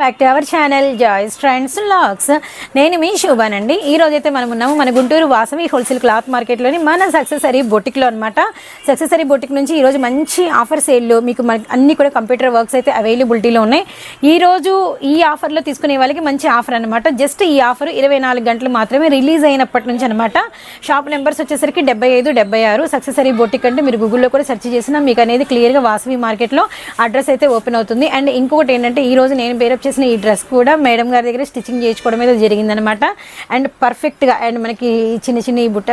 Back to our channel Joys Trends Looks నేను మీ శోభానండి. ఈ రోజైతే మనం ఉన్నాము మన గుంటూరు వాసవి హోల్సేల్ క్లాత్ మార్కెట్లోని మన సక్సెసరీ బొటిక్లో అనమాట సక్సెసరీ బొటిక్ నుంచి ఈరోజు మంచి ఆఫర్ సేల్లో మీకు మన అన్ని కూడా కంప్యూటర్ వర్క్స్ అయితే అవైలబిలిటీలో ఉన్నాయి. ఈ రోజు ఈ ఆఫర్లో తీసుకునే వాళ్ళకి మంచి ఆఫర్ అనమాట జస్ట్ ఈ ఆఫర్ ఇరవై నాలుగు గంటలు మాత్రమే రిలీజ్ అయినప్పటి నుంచి అనమాట షాప్ నెంబర్స్ వచ్చేసరికి డెబ్బై ఐదు డెబ్బై ఆరు సక్సెసరీ బొటిక్ అంటే మీరు గూగుల్లో కూడా సెర్చ్ చేసినా మీకు అనేది క్లియర్గా వాసవి మార్కెట్లో అడ్రస్ అయితే ఓపెన్ అవుతుంది. అండ్ ఇంకొకటి ఏంటంటే ఈరోజు నేను పేరప్ వచ్చేసిన ఈ డ్రెస్ కూడా మేడం గారి దగ్గర స్టిచ్చింగ్ చేయించుకోవడం అయితే జరిగిందనమాట అండ్ పర్ఫెక్ట్గా అండ్ మనకి చిన్న చిన్న ఈ బుట్ట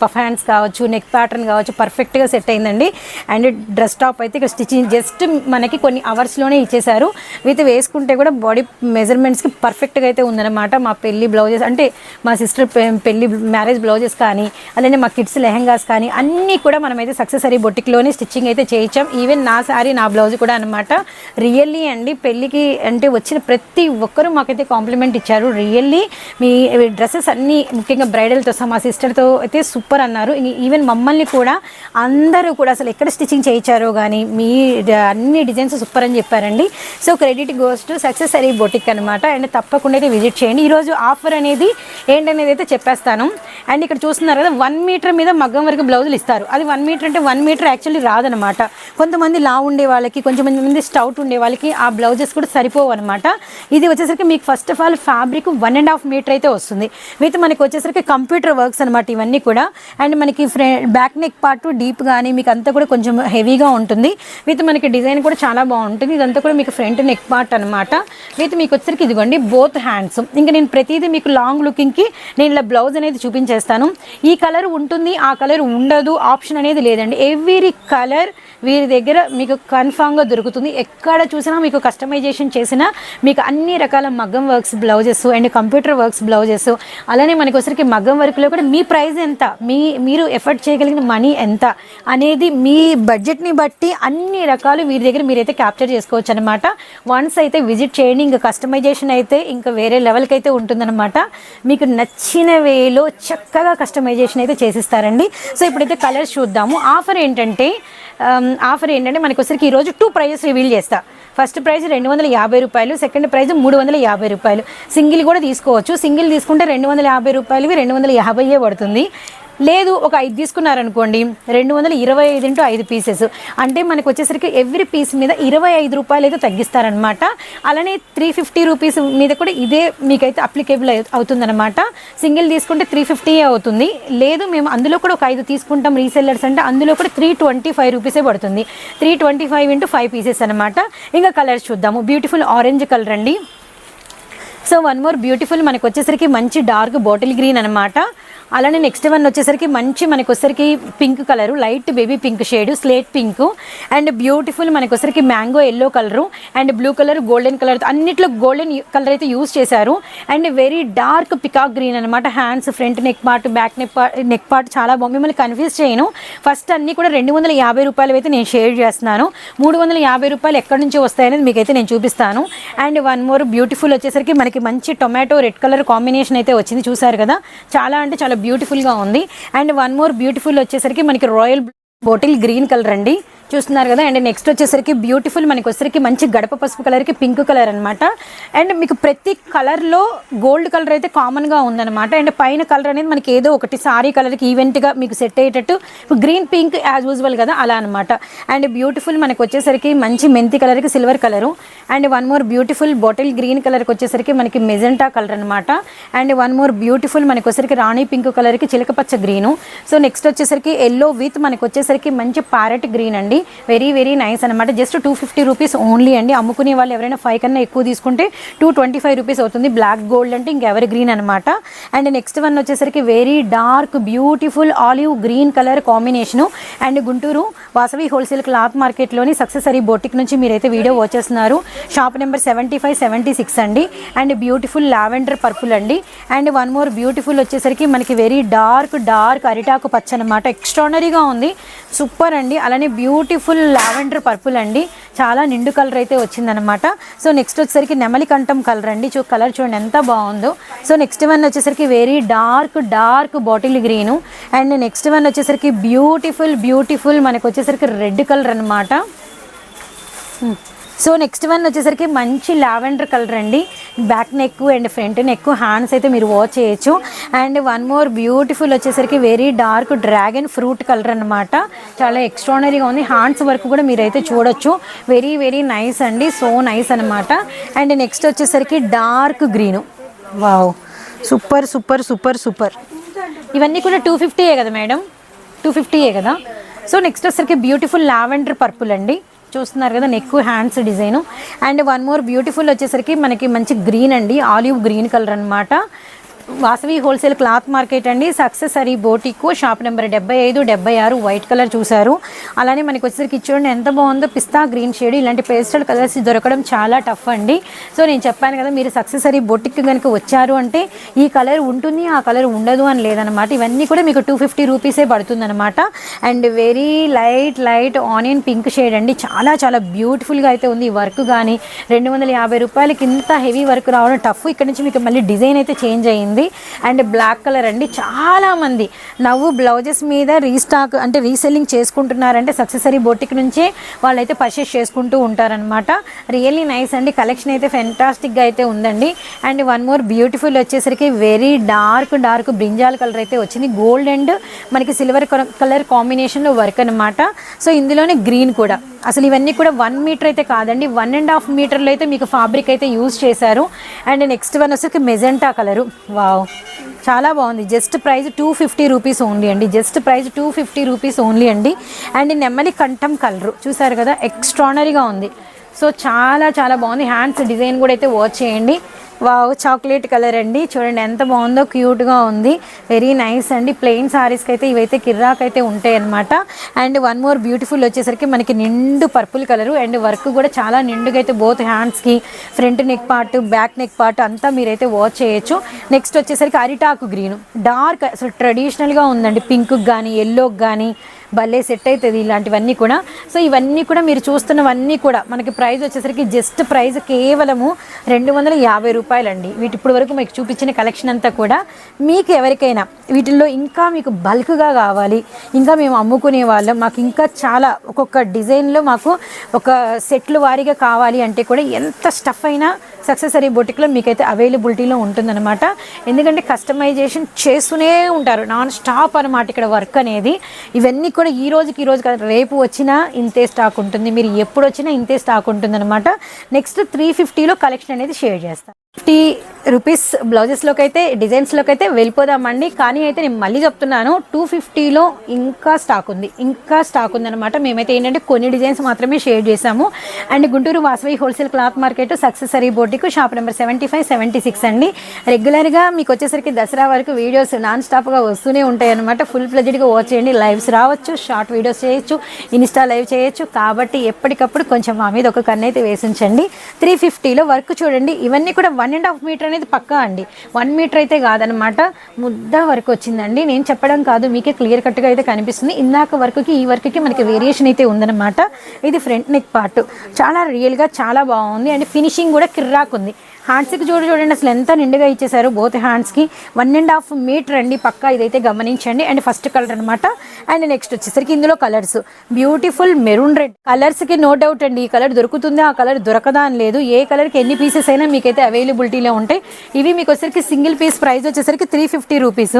పఫ్ హ్యాండ్స్ కావచ్చు నెక్ ప్యాటర్న్ కావచ్చు పర్ఫెక్ట్గా సెట్ అయిందండి. అండ్ డ్రెస్ టాప్ అయితే ఇక్కడ స్టిచ్చింగ్ జస్ట్ మనకి కొన్ని అవర్స్లోనే ఇచ్చేశారు. విత్ వేసుకుంటే కూడా బాడీ మెజర్మెంట్స్కి పర్ఫెక్ట్గా అయితే ఉందన్నమాట. మా పెళ్ళి బ్లౌజెస్ అంటే మా సిస్టర్ పెళ్ళి మ్యారేజ్ బ్లౌజెస్ కానీ అలానే మా కిడ్స్ లెహంగాస్ కానీ అన్నీ కూడా మనమైతే సక్సెసరీ బొటిక్లోనే స్టిచ్చింగ్ అయితే చేయించాం. ఈవెన్ నా శారీ నా బ్లౌజ్ కూడా అనమాట రియల్లీ అండి పెళ్ళికి అంటే వచ్చి వచ్చిన ప్రతి ఒక్కరూ మాకైతే కాంప్లిమెంట్ ఇచ్చారు. రియల్లీ మీ డ్రెస్సెస్ అన్నీ ముఖ్యంగా బ్రైడల్తో సహా మా సిస్టర్తో అయితే సూపర్ అన్నారు. ఈవెన్ మమ్మల్ని కూడా అందరూ కూడా అసలు ఎక్కడ స్టిచ్చింగ్ చేయించారో కానీ మీ అన్ని డిజైన్స్ సూపర్ అని చెప్పారండి. So credit goes to success Aari boutique అనమాట అండ్ తప్పకుండా అయితే విజిట్ చేయండి. ఈరోజు ఆఫర్ అనేది ఏంటనేది అయితే చెప్పేస్తాను. అండ్ ఇక్కడ చూస్తున్నారు కదా వన్ మీటర్ మీద మగ్గం వరకు బ్లౌజులు ఇస్తారు. అది వన్ మీటర్ అంటే వన్ మీటర్ యాక్చువల్లీ రాదనమాట కొంతమంది లా ఉండే వాళ్ళకి కొంచెం మంది స్టౌట్ ఉండే వాళ్ళకి ఆ బ్లౌజెస్ కూడా సరిపోవు అనమాట ఇది వచ్చేసరికి మీకు first of all fabric one and half metre అయితే వస్తుంది. విత్ మనకి వచ్చేసరికి కంప్యూటర్ వర్క్స్ అనమాట ఇవన్నీ కూడా. అండ్ మనకి ఫ్రే బ్యాక్ నెక్ పార్ట్ డీప్ కానీ మీకు అంతా కూడా కొంచెం హెవీగా ఉంటుంది. విత్ మనకి డిజైన్ కూడా చాలా బాగుంటుంది. ఇదంతా కూడా మీకు ఫ్రంట్ నెక్ పార్ట్ అనమాట విత్ మీకు వచ్చేసరికి ఇదిగోండి బోత్ హ్యాండ్స్ ఇంకా నేను ప్రతిదీ మీకు లాంగ్ లుకింగ్కి నేను ఇలా బ్లౌజ్ అనేది చూపించేస్తాను. ఈ కలర్ ఉంటుంది ఆ కలర్ ఉండదు ఆప్షన్ అనేది లేదండి. ఎవ్రీ కలర్ వీరి దగ్గర మీకు కన్ఫామ్గా దొరుకుతుంది. ఎక్కడ చూసినా మీకు కస్టమైజేషన్ చేసిన మీకు అన్ని రకాల మగ్గం works blouses and computer works blouses. అలానే మనకి వచ్చరికి మగ్గం వర్క్లో కూడా మీ ప్రైస్ ఎంత? మీ మీరు ఎఫర్ట్ చేయగలిగిన మనీ ఎంత? అనేది మీ బడ్జెట్ని బట్టి అన్ని రకాలు వీరి దగ్గర మీరైతే క్యాప్చర్ చేసుకోవచ్చు అనమాట వన్స్ అయితే విజిట్ చేయండి ఇంకా కస్టమైజేషన్ అయితే ఇంకా వేరే లెవెల్కి అయితే ఉంటుందన్నమాట. మీకు నచ్చిన వేలో చక్కగా కస్టమైజేషన్ అయితే చేసిస్తారండి. సో ఇప్పుడైతే కలర్స్ చూద్దాము. ఆఫర్ ఏంటంటే um, ఆఫర్ ఏంటంటే మనకి వచ్చరికి ఈరోజు టూ ప్రైజెస్ రివీల్ చేస్తా. ఫస్ట్ ప్రైజ్ రెండు వందల యాభై రూపాయలు సెకండ్ ప్రైజ్ మూడు వందల యాభై రూపాయలు. సింగిల్ కూడా తీసుకోవచ్చు. సింగిల్ తీసుకుంటే రెండు వందల యాభై రూపాయలు రెండు వందల యాభై పడుతుంది. లేదు ఒక ఐదు తీసుకున్నారనుకోండి రెండు వందల ఇరవై ఐదు ఇంటూ ఐదు పీసెస్. అంటే మనకు వచ్చేసరికి ఎవ్రీ పీస్ మీద ఇరవై ఐదు రూపాయలు అయితే తగ్గిస్తారనమాట. అలానే త్రీ ఫిఫ్టీ రూపీస్ మీద కూడా ఇదే మీకైతే అప్లికేబుల్ అవుతుందన్నమాట సింగిల్ తీసుకుంటే త్రీ ఫిఫ్టీయే అవుతుంది. లేదు మేము అందులో కూడా ఒక ఐదు తీసుకుంటాం రీసెల్లర్స్ అంటే అందులో కూడా త్రీ ట్వంటీ ఫైవ్ రూపీసే పడుతుంది. Three twenty five into five pieces అనమాట. ఇంకా కలర్స్ చూద్దాము. బ్యూటిఫుల్ ఆరెంజ్ కలర్ అండి. సో వన్ మోర్ బ్యూటిఫుల్ మనకు వచ్చేసరికి మంచి డార్క్ బాటిల్ గ్రీన్ అనమాట. అలానే నెక్స్ట్ వన్ వచ్చేసరికి మంచి మనకు వచ్చేసరికి pink colour light baby pink shade slate pink and beautiful మనకు వచ్చేసరికి mango yellow colour and blue colour golden colour అన్నిట్లో గోల్డెన్ కలర్ అయితే యూస్ చేశారు. And very dark peacock green అనమాట hands front neck part back neck part neck part చాలా బాగుంది. మిమ్మల్ని confuse చేయను. ఫస్ట్ అన్ని కూడా రెండు వందల యాభై రూపాయలు అయితే నేను షేర్ చేస్తున్నాను. మూడు వందల యాభై రూపాయలు ఎక్కడి నుంచి వస్తాయనేది మీకైతే నేను చూపిస్తాను. అండ్ వన్ మోర్ బ్యూటిఫుల్ వచ్చేసరికి మనకి మంచి టొమాటో రెడ్ కలర్ కాంబినేషన్ అయితే వచ్చింది. చూసారు కదా? చాలా అంటే చాలా బ్యూటిఫుల్గా ఉంది. అండ్ వన్ మోర్ బ్యూటిఫుల్ వచ్చేసరికి మనకి రాయల్ బాటిల్ గ్రీన్ కలర్ అండి. చూస్తున్నారు కదా. అండ్ నెక్స్ట్ వచ్చేసరికి బ్యూటిఫుల్ మనకి వచ్చేసరికి మంచి గడప పసుపు కలర్కి పింక్ కలర్ అనమాట అండ్ మీకు ప్రతి కలర్లో గోల్డ్ కలర్ అయితే కామన్గా ఉందన్నమాట. అండ్ పైన కలర్ అనేది మనకి ఏదో ఒకటి సారీ కలర్కి ఈవెంట్గా మీకు సెట్ అయ్యేటట్టు గ్రీన్ పింక్ యాజ్ యూజువల్ కదా అలా అనమాట అండ్ బ్యూటిఫుల్ మనకి వచ్చేసరికి మంచి మెంతి కలర్కి silver colour and one more beautiful bottle green కలర్కి వచ్చేసరికి మనకి మెజెంటా కలర్ అనమాట అండ్ వన్ మోర్ బ్యూటిఫుల్ మనకి వచ్చేసరికి రాణి పింక్ కలర్కి చిలకపచ్చ గ్రీను సో నెక్స్ట్ వచ్చేసరికి ఎల్లో విత్ మనకు వచ్చేసరికి మంచి ప్యారెట్ గ్రీన్ అండి. వెరీ వెరీ నైస్ అనమాట just two fifty rupees only అండి. అమ్ముకునే వాళ్ళు ఎవరైనా ఫైవ్ కన్నా ఎక్కువ తీసుకుంటే టూ ట్వంటీ ఫైవ్ రూపీస్ అవుతుంది. బ్లాక్ గోల్డ్ అంటే ఇంకెవర్ గ్రీన్ అనమాట అండ్ నెక్స్ట్ వన్ వచ్చేసరికి very dark beautiful olive green colour combination. And Guntur Vasavi wholesale cloth మార్కెట్లోని సక్సెసరీ బొటిక్ నుంచి మీరైతే వీడియో వచ్చేస్తున్నారు. Shop number seventy five seventy six అండి. అండ్ బ్యూటిఫుల్ లావెండర్ పర్పుల్ అండి. అండ్ వన్ మోర్ బ్యూటిఫుల్ వచ్చేసరికి మనకి very dark dark అరిటాకు పచ్చ అనమాట ఎక్స్ట్రానరీగా ఉంది. సూపర్ అండి. అలానే బ్యూటిఫుల్ బ్యూటిఫుల్ లావెండర్ పర్పుల్ అండి. చాలా నిండు కలర్ అయితే వచ్చిందనమాట సో నెక్స్ట్ వచ్చేసరికి నెమలి కంఠం కలర్ అండి. చూ కలర్ చూడండి ఎంత బాగుందో. సో నెక్స్ట్ వన్ వచ్చేసరికి very dark dark bottle green and next one వచ్చేసరికి బ్యూటిఫుల్ బ్యూటిఫుల్ మనకు వచ్చేసరికి రెడ్ కలర్ అనమాట సో నెక్స్ట్ వన్ వచ్చేసరికి మంచి లావెండర్ కలర్ అండి. Back neck and front neck hands అయితే మీరు వాచ్ చేయొచ్చు. అండ్ వన్ మోర్ బ్యూటిఫుల్ వచ్చేసరికి very dark dragon fruit colour అన్నమాట. చాలా ఎక్స్ట్రానరీగా ఉంది. హ్యాండ్స్ వరకు కూడా మీరైతే చూడొచ్చు. వెరీ వెరీ నైస్ అండి. సో నైస్ అనమాట అండ్ నెక్స్ట్ వచ్చేసరికి dark green. Wow. Super super super super. ఇవన్నీ కూడా టూ ఫిఫ్టీయే కదా మేడం? టూ ఫిఫ్టీయే కదా? సో నెక్స్ట్ వచ్చేసరికి బ్యూటిఫుల్ లావెండర్ పర్పుల్ అండి. చూస్తున్నారు కదా neck hands design. And one more beautiful వచ్చేసరికి మనకి మంచి గ్రీన్ అండి ఆలివ్ గ్రీన్ కలర్ అన్నమాట. వాసవి హోల్సేల్ క్లాత్ మార్కెట్ అండి. Success Aari boutique shop number డెబ్బై ఐదు డెబ్బై ఆరు వైట్ కలర్ చూసారు అలానే మనకి వచ్చేసరికి చూడండి ఎంత బాగుందో పిస్తా గ్రీన్ షేడ్. ఇలాంటి పేస్టల్ కలర్స్ దొరకడం చాలా టఫ్ అండి. సో నేను చెప్పాను కదా మీరు సక్సెస్ అరీ బొటిక్ కనుక వచ్చారు అంటే ఈ కలర్ ఉంటుంది ఆ కలర్ ఉండదు అని లేదనమాట ఇవన్నీ కూడా మీకు టూ ఫిఫ్టీ రూపీసే పడుతుందనమాట and very light light onion pink shade అండి. చాలా చాలా బ్యూటిఫుల్గా అయితే ఉంది ఈ వర్క్ కానీ. రెండు వందల యాభై రూపాయలకి ఇంత హెవీ వర్క్ రావడం టఫ్. ఇక్కడ నుంచి మీకు మళ్ళీ డిజైన్ అయితే చేంజ్ అయ్యింది. అండ్ బ్లాక్ కలర్ అండి. చాలా మంది నవ్వు బ్లౌజెస్ మీద రీస్టాక్ అంటే రీసెల్లింగ్ చేసుకుంటున్నారంటే సక్సెసరీ బొటిక్ నుంచే వాళ్ళైతే పర్చేస్ చేసుకుంటూ ఉంటారనమాట రియల్లీ నైస్ అండి. కలెక్షన్ అయితే ఫెంటాస్టిక్గా అయితే ఉందండి. అండ్ వన్ మోర్ బ్యూటిఫుల్ వచ్చేసరికి very dark dark brinjal colour అయితే వచ్చింది. గోల్డ్ అండ్ మనకి సిల్వర్ కలర్ కాంబినేషన్లో వర్క్ అనమాట సో ఇందులోనే గ్రీన్ కూడా. అసలు ఇవన్నీ కూడా వన్ మీటర్ అయితే కాదండి. వన్ అండ్ హాఫ్ మీటర్లో అయితే మీకు ఫ్యాబ్రిక్ అయితే యూజ్ చేశారు. అండ్ నెక్స్ట్ వన్ వచ్చేసి మెజెంటా కలరు వావ్ చాలా బాగుంది. Just price two fifty rupees only అండి. Just price two fifty rupees only అండి. అండ్ నెమ్మలి కంఠం కలరు చూసారు కదా? ఎక్స్ట్రానరీగా ఉంది. సో చాలా చాలా బాగుంది. హ్యాండ్స్ డిజైన్ కూడా అయితే వాచ్ చేయండి. వావ్ చాక్లెట్ కలర్ అండి. చూడండి ఎంత బాగుందో క్యూట్గా ఉంది. వెరీ నైస్ అండి. ప్లెయిన్ సారీస్కి అయితే ఇవైతే కిర్రాక్ అయితే ఉంటాయి అనమాట అండ్ వన్ మోర్ బ్యూటిఫుల్ వచ్చేసరికి మనకి నిండు పర్పుల్ కలరు అండ్ వర్క్ కూడా చాలా నిండుగా అయితే బోత్ హ్యాండ్స్కి front neck part back neck part అంతా మీరైతే వాచ్ చేయొచ్చు. నెక్స్ట్ వచ్చేసరికి అరిటాకు గ్రీన్ డార్క్ అసలు ట్రెడిషనల్గా ఉందండి. పింక్కి కానీ ఎల్లోకి కానీ భలే సెట్ అవుతుంది ఇలాంటివన్నీ కూడా. సో ఇవన్నీ కూడా మీరు చూస్తున్నవన్నీ కూడా మనకి ప్రైస్ వచ్చేసరికి జస్ట్ ప్రైస్ కేవలము రెండు వందల యాభై రూపాయలండి. వీటి ఇప్పుడు వరకు మీకు చూపించిన కలెక్షన్ అంతా కూడా మీకు ఎవరికైనా వీటిల్లో ఇంకా మీకు బల్క్గా కావాలి. ఇంకా మేము అమ్ముకునే వాళ్ళం. మాకు ఇంకా చాలా ఒక్కొక్క డిజైన్లో మాకు ఒక సెట్లు వారీగా కావాలి అంటే కూడా ఎంత స్టఫ్ అయినా సక్సెసరీ బొటిక్లో మీకైతే అవైలబిలిటీలో ఉంటుందన్నమాట. ఎందుకంటే కస్టమైజేషన్ చేస్తూనే ఉంటారు. నాన్ స్టాప్ అనమాట ఇక్కడ వర్క్ అనేది. ఇవన్నీ కూడా ఈ రోజుకి ఈ రోజు రేపు వచ్చినా ఇంతే స్టాక్ ఉంటుంది. మీరు ఎప్పుడు వచ్చినా ఇంతే స్టాక్ ఉంటుంది అనమాట నెక్స్ట్ త్రీ ఫిఫ్టీలో కలెక్షన్ అనేది షేర్ చేస్తాను ఫిఫ్టీ రూపీస్ బ్లౌజెస్లోకి అయితే డిజైన్స్లోకి అయితే వెళ్ళిపోదామండి. కానీ అయితే నేను మళ్ళీ చెప్తున్నాను టూ ఫిఫ్టీలో ఇంకా స్టాక్ ఉంది. ఇంకా స్టాక్ ఉందన్నమాట. మేమైతే ఏంటంటే కొన్ని డిజైన్స్ మాత్రమే షేర్ చేసాము and Guntur Vasavi wholesale cloth market సక్సెసరీ బోర్డుకు shop number seventy five seventy six అండి. రెగ్యులర్గా మీకు వచ్చేసరికి దసరా వరకు వీడియోస్ నాన్ స్టాప్గా వస్తూనే ఉంటాయి అనమాట ఫుల్ ఫ్లెజ్డ్గా వాచ్ చేయండి. లైవ్స్ రావచ్చు షార్ట్ వీడియోస్ చేయొచ్చు ఇన్స్టా లైవ్ చేయొచ్చు. కాబట్టి ఎప్పటికప్పుడు కొంచెం మా మీద ఒక కన్ను అయితే వేసించండి త్రీ ఫిఫ్టీలో వర్క్ చూడండి. ఇవన్నీ కూడా వన్ అండ్ హాఫ్ మీటర్ అనేది పక్కా అండి. వన్ మీటర్ అయితే కాదనమాట ముద్ద వరకు వచ్చిందండి. నేను చెప్పడం కాదు మీకే క్లియర్ కట్గా అయితే కనిపిస్తుంది. ఇందాక వర్క్కి ఈ వర్క్కి మనకి వేరియేషన్ అయితే ఉందన్నమాట. ఇది ఫ్రంట్ నెక్ పార్ట్. చాలా రియల్గా చాలా బాగుంది. అండ్ ఫినిషింగ్ కూడా కిర్రాక్ ఉంది. హ్యాండ్స్కి చూడు చూడండి అసలు ఎంత నిండుగా ఇచ్చేసారు బోత్ హ్యాండ్స్కి వన్ అండ్ హాఫ్ మీటర్ అండి. పక్కా ఇదైతే గమనించండి. అండ్ ఫస్ట్ కలర్ అనమాట అండ్ నెక్స్ట్ వచ్చేసరికి ఇందులో కలర్స్ బ్యూటిఫుల్ మెరూన్ రెడ్ కలర్స్కి నో డౌట్ అండి. ఈ కలర్ దొరుకుతుంది? ఆ కలర్ దొరకదా అని లేదు. ఏ కలర్కి ఎన్ని పీసెస్ అయినా మీకైతే అవైలబిలిటీలో ఉంటాయి. ఇవి మీకు వచ్చేసరికి సింగిల్ పీస్ ప్రైస్ వచ్చేసరికి త్రీ ఫిఫ్టీ రూపీస్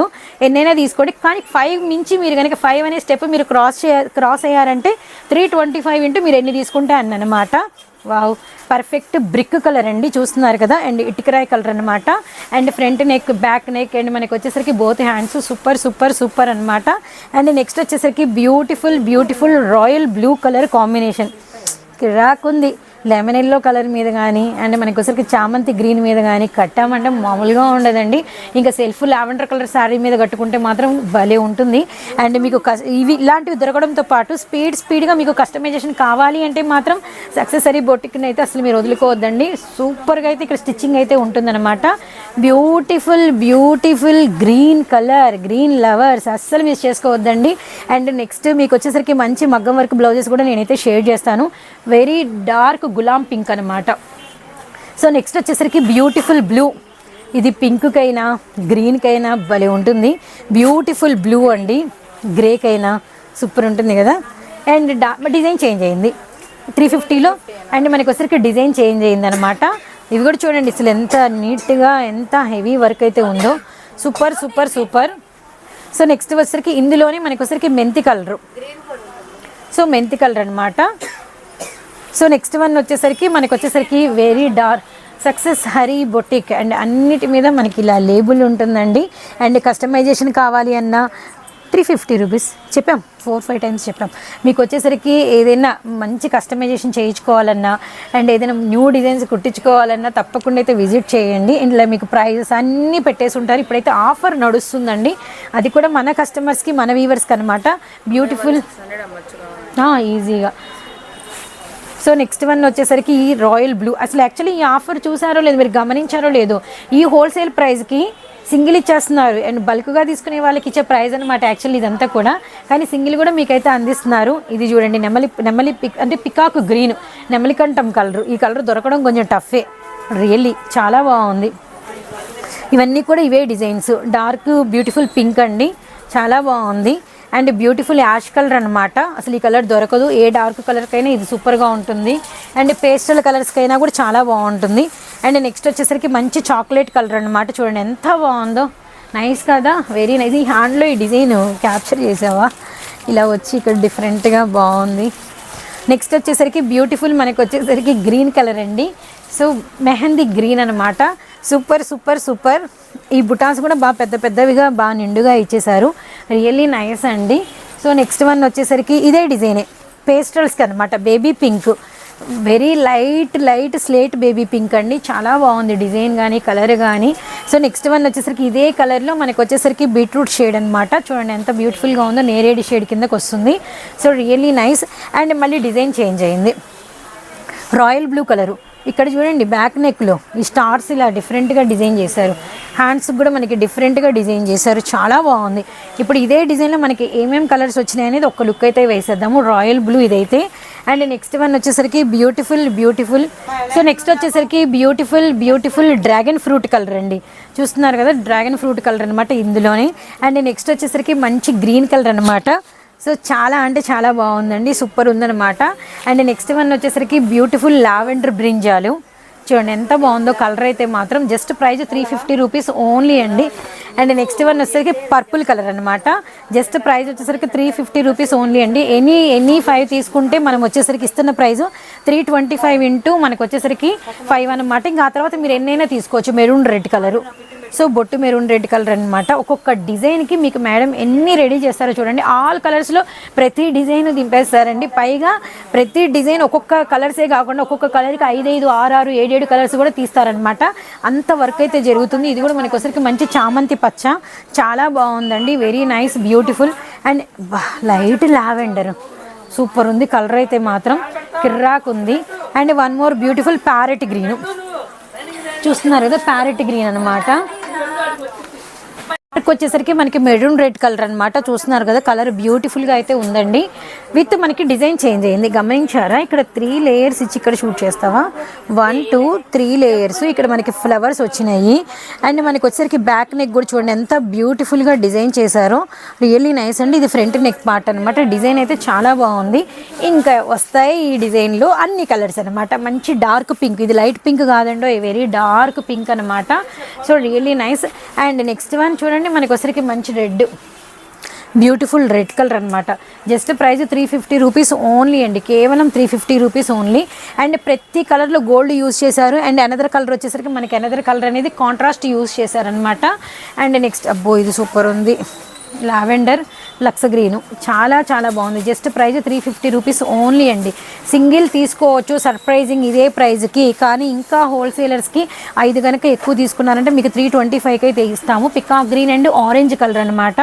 ఎన్నైనా తీసుకోండి. కానీ ఫైవ్ మించి మీరు కనుక ఫైవ్ అనే స్టెప్ మీరు క్రాస్ చేయ క్రాస్ అయ్యారంటే త్రీ ట్వంటీ ఫైవ్ ఇంటూ మీరు ఎన్ని తీసుకుంటే అన్నమాట. వావ్ పర్ఫెక్ట్ బ్రిక్ కలర్ అండి చూస్తున్నారు కదా? అండ్ ఇటుకరాయ్ కలర్ అనమాట and front neck back neck and మనకి వచ్చేసరికి both hands super super super అనమాట అండ్ నెక్స్ట్ వచ్చేసరికి beautiful beautiful royal blue colour combination కిరాక్ ఉంది లెమన్ ఎల్లో కలర్ మీద కానీ అండ్ మనకి వచ్చరికి చామంతి గ్రీన్ మీద కానీ కట్టామంటే మామూలుగా ఉండదండి. ఇంకా సెల్ఫ్ లావెండర్ కలర్ శారీ మీద కట్టుకుంటే మాత్రం భలే ఉంటుంది. అండ్ మీకు ఇవి ఇలాంటివి దొరకడంతో పాటు స్పీడ్ స్పీడ్గా మీకు కస్టమైజేషన్ కావాలి అంటే మాత్రం సక్సెసరీ బొటిక్ని అయితే అసలు మీరు వదులుకోవద్దండి. సూపర్గా అయితే ఇక్కడ స్టిచ్చింగ్ అయితే ఉంటుందన్నమాట. Beautiful beautiful green colour green lovers అస్సలు మిస్ చేసుకోవద్దండి. అండ్ నెక్స్ట్ మీకు వచ్చేసరికి మంచి మగ్గం వర్క్ బ్లౌజెస్ కూడా నేనైతే షేర్ చేస్తాను. వెరీ డార్క్ గులాం పింక్ అనమాట సో నెక్స్ట్ వచ్చేసరికి బ్యూటిఫుల్ బ్లూ. ఇది పింక్కైనా గ్రీన్కైనా భలే ఉంటుంది. బ్యూటిఫుల్ బ్లూ అండి. గ్రేకైనా సూపర్ ఉంటుంది కదా. అండ్ డా డిజైన్ చేంజ్ అయింది. త్రీ ఫిఫ్టీలో అండ్ మనకి వచ్చరికి డిజైన్ చేంజ్ అయింది అనమాట ఇవి కూడా చూడండి అసలు ఎంత నీట్గా ఎంత హెవీ వర్క్ అయితే ఉందో. Super super super. So next వచ్చరికి ఇందులోనే మనకి వచ్చరికి మెంతి కలరు. సో మెంతి కలర్ అనమాట సో నెక్స్ట్ వన్ వచ్చేసరికి మనకి వచ్చేసరికి very dark success hurry boutique and అన్నిటి మీద మనకి ఇలా లేబుల్ ఉంటుందండి. అండ్ కస్టమైజేషన్ కావాలి అన్నా త్రీ ఫిఫ్టీ రూపీస్ చెప్పాం. ఫోర్ ఫైవ్ టైమ్స్ చెప్పాం. మీకు వచ్చేసరికి ఏదైనా మంచి కస్టమైజేషన్ చేయించుకోవాలన్నా అండ్ ఏదైనా న్యూ డిజైన్స్ కుట్టించుకోవాలన్నా తప్పకుండా అయితే విజిట్ చేయండి. ఇందులో మీకు ప్రైజెస్ అన్నీ పెట్టేసి ఉంటారు. ఇప్పుడైతే ఆఫర్ నడుస్తుందండి. అది కూడా మన కస్టమర్స్కి మన వీవర్స్కి అనమాట బ్యూటిఫుల్ ఈజీగా సో నెక్స్ట్ వన్ వచ్చేసరికి ఈ రాయల్ బ్లూ అసలు యాక్చువల్లీ ఈ ఆఫర్ చూసారో లేదు మీరు గమనించారో లేదో. ఈ హోల్సేల్ ప్రైస్కి సింగిల్ ఇచ్చేస్తున్నారు. అండ్ బల్క్గా తీసుకునే వాళ్ళకి ఇచ్చే ప్రైస్ అనమాట యాక్చువల్లీ ఇదంతా కూడా. కానీ సింగిల్ కూడా మీకైతే అందిస్తున్నారు. ఇది చూడండి నెమలి నెమలి పిక్ అంటే పికాక్ గ్రీన్ నెమలికంఠం కలర్ ఈ కలర్ దొరకడం కొంచెం టఫే రియల్లీ చాలా బాగుంది. ఇవన్నీ కూడా ఇవే డిజైన్స్ డార్క్ బ్యూటిఫుల్ పింక్ అండి. చాలా బాగుంది. అండ్ బ్యూటిఫుల్ యాష్ కలర్ అనమాట అసలు ఈ కలర్ దొరకదు. ఏ డార్క్ కలర్కైనా ఇది సూపర్గా ఉంటుంది. అండ్ పేస్టల్ కలర్స్కైనా కూడా చాలా బాగుంటుంది. అండ్ నెక్స్ట్ వచ్చేసరికి మంచి చాక్లెట్ కలర్ అనమాట చూడండి ఎంత బాగుందో. నైస్ కదా. Very nice. ఈ హ్యాండ్లో ఈ డిజైన్ క్యాప్చర్ చేసావా? ఇలా వచ్చి ఇక్కడ డిఫరెంట్గా బాగుంది. నెక్స్ట్ వచ్చేసరికి బ్యూటిఫుల్ మనకు వచ్చేసరికి గ్రీన్ కలర్ అండి. సో మెహందీ గ్రీన్ అనమాట సూపర్ సూపర్ సూపర్. ఈ బుటాస్ కూడా బాగా పెద్ద పెద్దవిగా బాగా నిండుగా ఇచ్చేసారు రియల్లీ నైస్ అండి. సో నెక్స్ట్ వన్ వచ్చేసరికి ఇదే డిజైనే. పేస్టల్స్కి అనమాట baby pink very light light slate baby pink అండి. చాలా బాగుంది డిజైన్ కానీ కలర్ కానీ సో నెక్స్ట్ వన్ వచ్చేసరికి ఇదే కలర్లో మనకు వచ్చేసరికి బీట్రూట్ షేడ్ అనమాట చూడండి ఎంత బ్యూటిఫుల్గా ఉందో నేరేడి షేడ్ కిందకు వస్తుంది. సో రియల్లీ నైస్ అండ్ మళ్ళీ డిజైన్ చేంజ్ అయింది. రాయల్ బ్లూ కలరు ఇక్కడ చూడండి బ్యాక్ నెక్లో ఈ స్టార్స్ ఇలా డిఫరెంట్గా డిజైన్ చేశారు. హ్యాండ్స్ కూడా మనకి డిఫరెంట్గా డిజైన్ చేశారు. చాలా బాగుంది. ఇప్పుడు ఇదే డిజైన్లో మనకి ఏమేమి కలర్స్ వచ్చినాయి అనేది ఒక లుక్ అయితే వేసేద్దాము. రాయల్ బ్లూ ఇదైతే. అండ్ నెక్స్ట్ వన్ వచ్చేసరికి బ్యూటిఫుల్ బ్యూటిఫుల్ సో నెక్స్ట్ వచ్చేసరికి beautiful beautiful dragon fruit colour అండి. చూస్తున్నారు కదా డ్రాగన్ ఫ్రూట్ కలర్ అనమాట ఇందులోనే. అండ్ నెక్స్ట్ వచ్చేసరికి మంచి గ్రీన్ కలర్ అనమాట సో చాలా అంటే చాలా బాగుందండి సూపర్ ఉందన్నమాట. అండ్ నెక్స్ట్ వన్ వచ్చేసరికి బ్యూటిఫుల్ లావెండర్ బ్రింజాలు. చూడండి ఎంత బాగుందో కలర్ అయితే మాత్రం just price three fifty rupees only అండి. అండ్ నెక్స్ట్ వన్ వచ్చేసరికి పర్పుల్ కలర్ అనమాట జస్ట్ ప్రైస్ వచ్చేసరికి త్రీ ఫిఫ్టీ రూపీస్ ఓన్లీ అండి. ఎనీ ఎనీ ఫైవ్ తీసుకుంటే మనం వచ్చేసరికి ఇస్తున్న price three twenty five into మనకు వచ్చేసరికి ఫైవ్ అనమాట ఇంకా ఆ తర్వాత మీరు ఎన్నైనా తీసుకోవచ్చు మెరూన్ రెడ్ కలరు. సో బొట్టు మెరూన్ రెడ్ కలర్ అనమాట ఒక్కొక్క డిజైన్కి మీకు మేడం ఎన్ని రెడీ చేస్తారో చూడండి. ఆల్ కలర్స్లో ప్రతి డిజైన్ దింపేస్తారండి. పైగా ప్రతి డిజైన్ ఒక్కొక్క కలర్సే కాకుండా ఒక్కొక్క కలర్కి ఐదైదు ఆరు ఆరు ఏడేడు కలర్స్ కూడా తీస్తారనమాట అంత వర్క్ అయితే జరుగుతుంది. ఇది కూడా మనకి వచ్చరికి మంచి చామంతి పచ్చ. చాలా బాగుందండి. Very nice beautiful and light lavender super ఉంది. కలర్ అయితే మాత్రం కిర్రాక్ ఉంది. And one more beautiful parrot green చూస్తున్నారు కదా ప్యారెట్ గ్రీన్ అనమాట వచ్చేసరికి మనకి మెరూన్ రెడ్ కలర్ అన్నమాట. చూస్తున్నారు కదా కలర్ బ్యూటిఫుల్గా అయితే ఉందండి. విత్ మనకి డిజైన్ చేంజ్ అయింది. గమనించారా? ఇక్కడ త్రీ లేయర్స్ ఇచ్చి ఇక్కడ షూట్ చేస్తావా? వన్ టూ త్రీ లేయర్స్ ఇక్కడ మనకి ఫ్లవర్స్ వచ్చినాయి. అండ్ మనకి వచ్చేసరికి బ్యాక్ నెక్ కూడా చూడండి ఎంత బ్యూటిఫుల్గా డిజైన్ చేశారో. రియల్లీ నైస్ అండి. ఇది ఫ్రంట్ నెక్ పార్ట్ అనమాట డిజైన్ అయితే చాలా బాగుంది. ఇంకా వస్తాయి ఈ డిజైన్లో అన్ని కలర్స్ అనమాట మంచి డార్క్ పింక్ ఇది లైట్ పింక్ కాదండో వెరీ డార్క్ పింక్ అనమాట so really nice and next one చూడండి మనకి వచ్చరికి మంచి రెడ్. బ్యూటిఫుల్ రెడ్ కలర్ అనమాట just price three fifty rupees only అండి. కేవలం three fifty rupees only. And ప్రతి కలర్లో గోల్డ్ యూస్ చేశారు. అండ్ అనదర్ కలర్ వచ్చేసరికి మనకి అనదర్ కలర్ అనేది కాంట్రాస్ట్ యూస్ చేశారనమాట అండ్ నెక్స్ట్ అబ్బో ఇది సూపర్ ఉంది. లావెండర్ లక్స్ గ్రీను చాలా చాలా బాగుంది. Just price three fifty rupees only అండి. సింగిల్ తీసుకోవచ్చు సర్ప్రైజింగ్ ఇదే ప్రైజ్కి. కానీ ఇంకా హోల్సేలర్స్కి ఐదు కనుక ఎక్కువ తీసుకున్నారంటే మీకు త్రీ ట్వంటీ ఫైవ్కి అయితే ఇస్తాము. Peacock green and orange colour అనమాట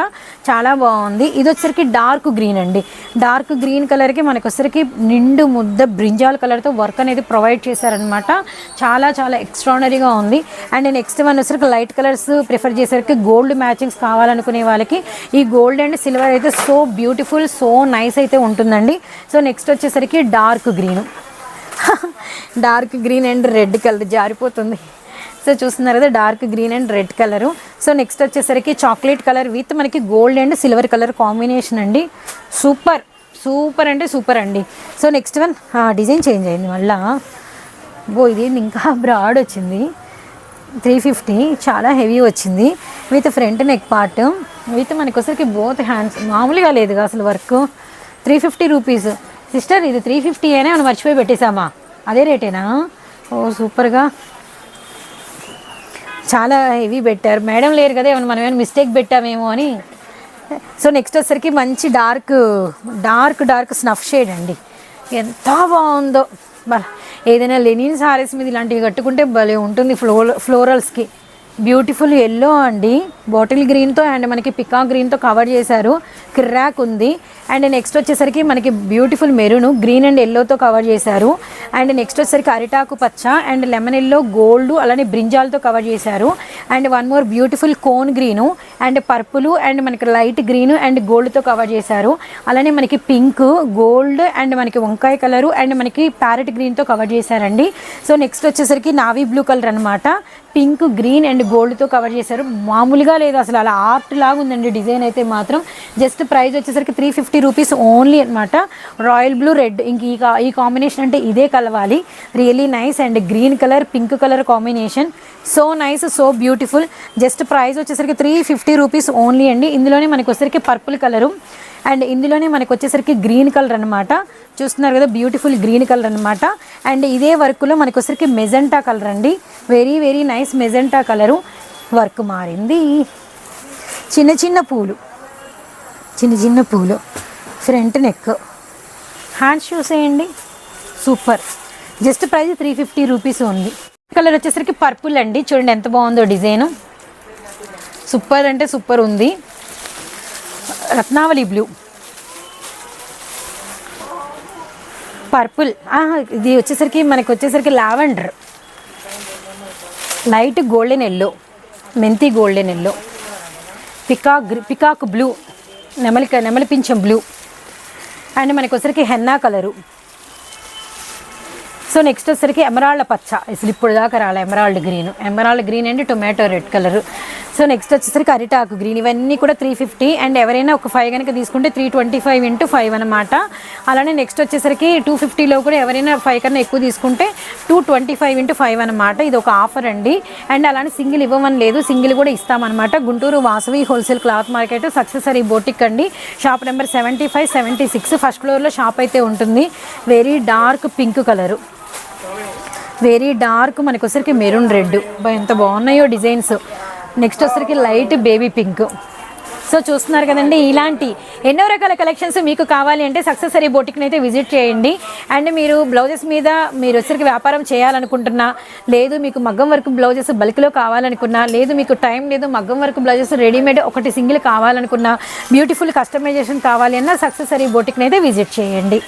చాలా బాగుంది. ఇది వచ్చరికి డార్క్ గ్రీన్ అండి. డార్క్ గ్రీన్ కలర్కి మనకు వచ్చరికి నిండు ముద్ద బ్రింజాల్ కలర్తో వర్క్ అనేది ప్రొవైడ్ చేశారనమాట చాలా చాలా ఎక్స్ట్రానరీగా ఉంది. అండ్ నెక్స్ట్ వన్ వచ్చరికి లైట్ కలర్స్ ప్రిఫర్ చేసరికి గోల్డ్ మ్యాచింగ్స్ కావాలనుకునే వాళ్ళకి ఈ గోల్డ్ అండ్ సిల్వర్ అయితే సో బ్యూటిఫుల్ సో నైస్ అయితే ఉంటుందండి. సో నెక్స్ట్ వచ్చేసరికి dark green. Dark green and red colour జారిపోతుంది. సో చూస్తున్నారు కదా dark green and red colour. So next వచ్చేసరికి చాక్లెట్ కలర్ విత్ మనకి gold and silver colour combination అండి. సూపర్ సూపర్ అంటే సూపర్ అండి. So next one design change అయింది మళ్ళా. బో ఇది ఇంకా బ్రాడ్ వచ్చింది. త్రీ ఫిఫ్టీ చాలా హెవీ వచ్చింది. With front neck part. అయితే మనకి వచ్చరికి బోత్ హ్యాండ్స్ మామూలుగా లేదు అసలు work three fifty rupees sister ఇది త్రీ ఫిఫ్టీ అయినా మనం మర్చిపోయి పెట్టేశామా? అదే రేటేనా ఓ సూపర్గా చాలా హెవీ పెట్టారు. మేడం లేరు కదా ఏమైనా మనం ఏమైనా మిస్టేక్ పెట్టామేమో అని. సో నెక్స్ట్ వచ్చేసరికి మంచి dark dark dark snuff shade అండి. ఎంత బాగుందో. బా ఏదైనా లెనిన్ సారీస్ మీద ఇలాంటివి కట్టుకుంటే భలే ఉంటుంది ఫ్లో ఫ్లోరల్స్కి బ్యూటిఫుల్ ఎల్లో అండి. బాటిల్ గ్రీన్తో అండ్ మనకి పికా గ్రీన్తో కవర్ చేశారు. క్రాక్ ఉంది. అండ్ నెక్స్ట్ వచ్చేసరికి మనకి బ్యూటిఫుల్ మెరూన్ గ్రీన్ అండ్ ఎల్లోతో కవర్ చేశారు. అండ్ నెక్స్ట్ వచ్చేసరికి అరిటాకు పచ్చ అండ్ లెమన్ ఎల్లో గోల్డ్ అలానే బ్రింజాల్తో కవర్ చేశారు. అండ్ వన్ మోర్ బ్యూటిఫుల్ కోన్ గ్రీను అండ్ పర్పుల్ అండ్ మనకి లైట్ గ్రీన్ అండ్ గోల్డ్తో కవర్ చేశారు. అలానే మనకి పింక్ గోల్డ్ అండ్ మనకి వంకాయ కలరు అండ్ మనకి ప్యారెట్ గ్రీన్తో కవర్ చేశారండి. సో నెక్స్ట్ వచ్చేసరికి నావీ బ్లూ కలర్ అనమాట పింక్ గ్రీన్ అండ్ గోల్డ్తో కవర్ చేశారు. మామూలుగా లేదు అసలు. అలా ఆర్ట్ లాగా ఉందండి డిజైన్ అయితే మాత్రం. జస్ట్ ప్రైస్ వచ్చేసరికి త్రీ ఫిఫ్టీ రూపీస్ ఓన్లీ అనమాట రాయల్ బ్లూ రెడ్. ఇంక ఈ కా- ఈ కాంబినేషన్ అంటే ఇదే కలవాలి. Really nice and green colour pink colour combination. So nice so beautiful. Just price వచ్చేసరికి త్రీ ఫిఫ్టీ రూపీస్ ఓన్లీ అండి. ఇందులోనే మనకు వచ్చేసరికి పర్పుల్ కలరు. అండ్ ఇందులోనే మనకు వచ్చేసరికి గ్రీన్ కలర్ అనమాట చూస్తున్నారు కదా బ్యూటిఫుల్ గ్రీన్ కలర్ అనమాట అండ్ ఇదే వర్క్లో మనకు వచ్చేసరికి మెజెంటా కలర్ అండి. Very very nice magenta colour work మారింది. చిన్న చిన్న పూలు. చిన్న చిన్న పూలు. Front neck. హ్యాండ్స్ చూసేయండి super. Just price three fifty rupees ఉంది కలర్ వచ్చేసరికి పర్పుల్ అండి. చూడండి ఎంత బాగుందో డిజైన్. సూపర్ అంటే సూపర్ ఉంది. రత్నావళి బ్లూ పర్పుల్ ఇది వచ్చేసరికి మనకి వచ్చేసరికి లావెండర్ లైట్ గోల్డెన్ ఎల్లో మెంతి golden yellow peacock peacock blue నెమలిక నెమలి పింఛం బ్లూ అండ్ మనకి వచ్చరికి హెన్నా కలరు సో నెక్స్ట్ వచ్చేసరికి ఎమరాల్డ్ పచ్చ. అసలు ఇప్పుడు దాకా రాలే emerald green. Emerald green and tomato red colour. So next వచ్చేసరికి అరిటాకు గ్రీన్. ఇవన్నీ కూడా త్రీ ఫిఫ్టీ అండ్ ఎవరైనా ఒక ఫైవ్ కనుక తీసుకుంటే three twenty five into five అనమాట అలానే నెక్స్ట్ వచ్చేసరికి టూ ఫిఫ్టీలో కూడా ఎవరైనా ఫైవ్ కన్నా ఎక్కువ తీసుకుంటే two twenty five into five అనమాట ఇది ఒక ఆఫర్ అండి. అండ్ అలానే సింగిల్ ఇవ్వమని లేదు. సింగిల్ కూడా ఇస్తామన్నమాట. Guntur Vasavi wholesale cloth market సక్సెసరీ boutique అండి. Shop number seventy five seventy six first ఫ్లోర్లో షాప్ అయితే ఉంటుంది. Very dark pink colour very dark మనకు వచ్చరికి మెరూన్ రెడ్. ఎంత బాగున్నాయో డిజైన్స్. నెక్స్ట్ వచ్చరికి లైట్ బేబీ పింక్. సో చూస్తున్నారు కదండి ఇలాంటి ఎన్నో రకాల కలెక్షన్స్ మీకు కావాలి అంటే సక్సెసరీ బోటిక్ని అయితే విజిట్ చేయండి. అండ్ మీరు బ్లౌజెస్ మీద మీరు వచ్చరికి వ్యాపారం చేయాలనుకుంటున్నా లేదు మీకు మగ్గం వర్క్ బ్లౌజెస్ బల్క్లో కావాలనుకున్నా లేదు మీకు టైం లేదు మగ్గం వర్క్ బ్లౌజెస్ రెడీమేడ్ ఒకటి సింగిల్ కావాలనుకున్నా బ్యూటిఫుల్ కస్టమైజేషన్ కావాలి అన్న సక్సెసరీ బోటిక్ని అయితే విజిట్ చేయండి.